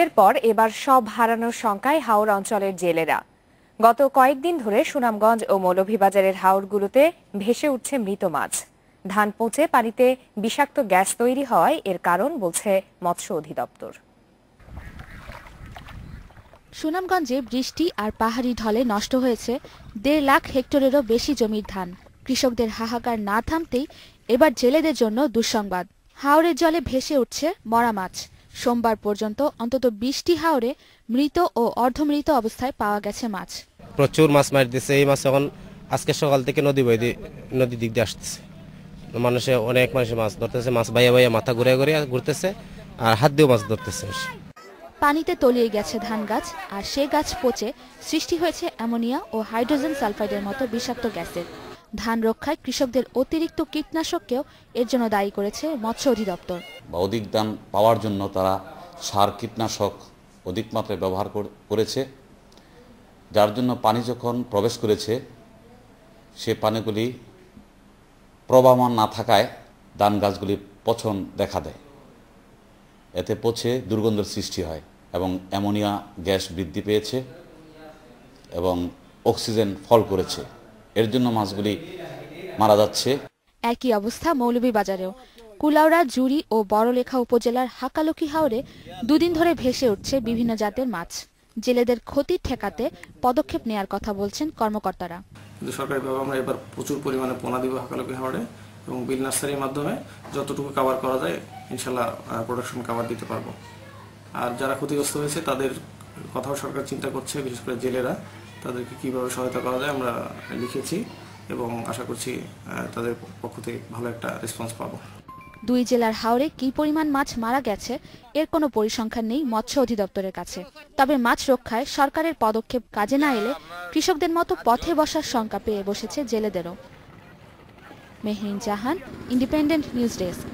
এরপর এবার সব হারানোর শঙ্কায় হাওর অঞ্চলের জেলেরা। গত কয়েকদিন ধরে সুনামগঞ্জ ও মৌলভীবাজারের হাওরগুলোতে ভেসে উঠছে মৃত মাছ। ধান পচে পানিতে বিষাক্ত গ্যাস তৈরি হওয়ায় এর কারণ বলছে মৎস্য অধিদপ্তর। সুনামগঞ্জে বৃষ্টি আর পাহাড়ি ঢলে নষ্ট হয়েছে দেড় লাখ হেক্টরেরও বেশি জমির ধান। কৃষকদের হাহাকার না থামতেই এবার জেলেদের জন্য দুঃসংবাদ। হাওরের জলে ভেসে উঠছে মরা মাছ। সোমবার পর্যন্ত অন্তত বিশটি হাওরে মৃত ও অর্ধমৃত অবস্থায় পাওয়া গেছে মাছ। প্রচুর মাছ মারি দিচ্ছে এই মাছ এখন আজকে সকাল থেকে নদী বই নদী দিক দিয়ে আসতেছে। মানুষে অনেক মানুষে মাছ ধরতেছে। মাছ বাইয়া বাইয়া মাথা ঘুরে ঘুরে ঘুরতেছে আর হাত দিয়েও মাছ ধরতেছে। পানিতে তলিয়ে গেছে ধান গাছ আর সে গাছ পচে সৃষ্টি হয়েছে অ্যামোনিয়া ও হাইড্রোজেন সালফাইডের মতো বিষাক্ত গ্যাসের। ধান রক্ষায় কৃষকদের অতিরিক্ত কীটনাশককেও এর জন্য দায়ী করেছে মৎস্য অধিদপ্তর। বা অধিক দাম পাওয়ার জন্য তারা সার, কীটনাশক অধিক মাত্রায় ব্যবহার করেছে। যার জন্য পানি যখন প্রবেশ করেছে, সে পানিগুলি প্রবাহমান না থাকায় ধান গাছগুলি পচন দেখা দেয়। এতে পচে দুর্গন্ধের সৃষ্টি হয় এবং অ্যামোনিয়া গ্যাস বৃদ্ধি পেয়েছে এবং অক্সিজেন ফল করেছে। এর জন্য মাছগুলি মারা যাচ্ছে। একই অবস্থা মৌলভী মৌলভীবাজারেও। কুলাউড়া, জুড়ি ও বড়লেখা উপজেলার হাকালুকি হাওরে দুদিন ধরে ভেসে উঠছে বিভিন্ন জাতের মাছ। জেলেদের ক্ষতি ঠেকাতে পদক্ষেপ নেয়ার কথা বলছেন কর্মকর্তারা। কিন্তু সরকারিভাবে আমরা এবার প্রচুর পরিমাণে পোনা দিব হাকালুকি হাওড়ে এবং বিল নার্সারির মাধ্যমে যতটুকু কাভার করা যায় ইনশাল্লাহ প্রোডাকশন কাভার দিতে পারব। আর যারা ক্ষতিগ্রস্ত হয়েছে, তাদের কথাও সরকার চিন্তা করছে, বিশেষ করে জেলেরা, তাদেরকে কীভাবে সহায়তা করা যায় আমরা লিখেছি এবং আশা করছি তাদের পক্ষ থেকে ভালো একটা রেসপন্স পাবো। দুই জেলার হাওরে কি পরিমাণ মাছ মারা গেছে, এর কোনো পরিসংখ্যান নেই মৎস্য অধিদপ্তরের কাছে। তবে মাছ রক্ষায় সরকারের পদক্ষেপ কাজে না এলে কৃষকদের মতো পথে বসার শঙ্কা পেয়ে বসেছে জেলেদেরও। Mehrin Jahan Independent news desk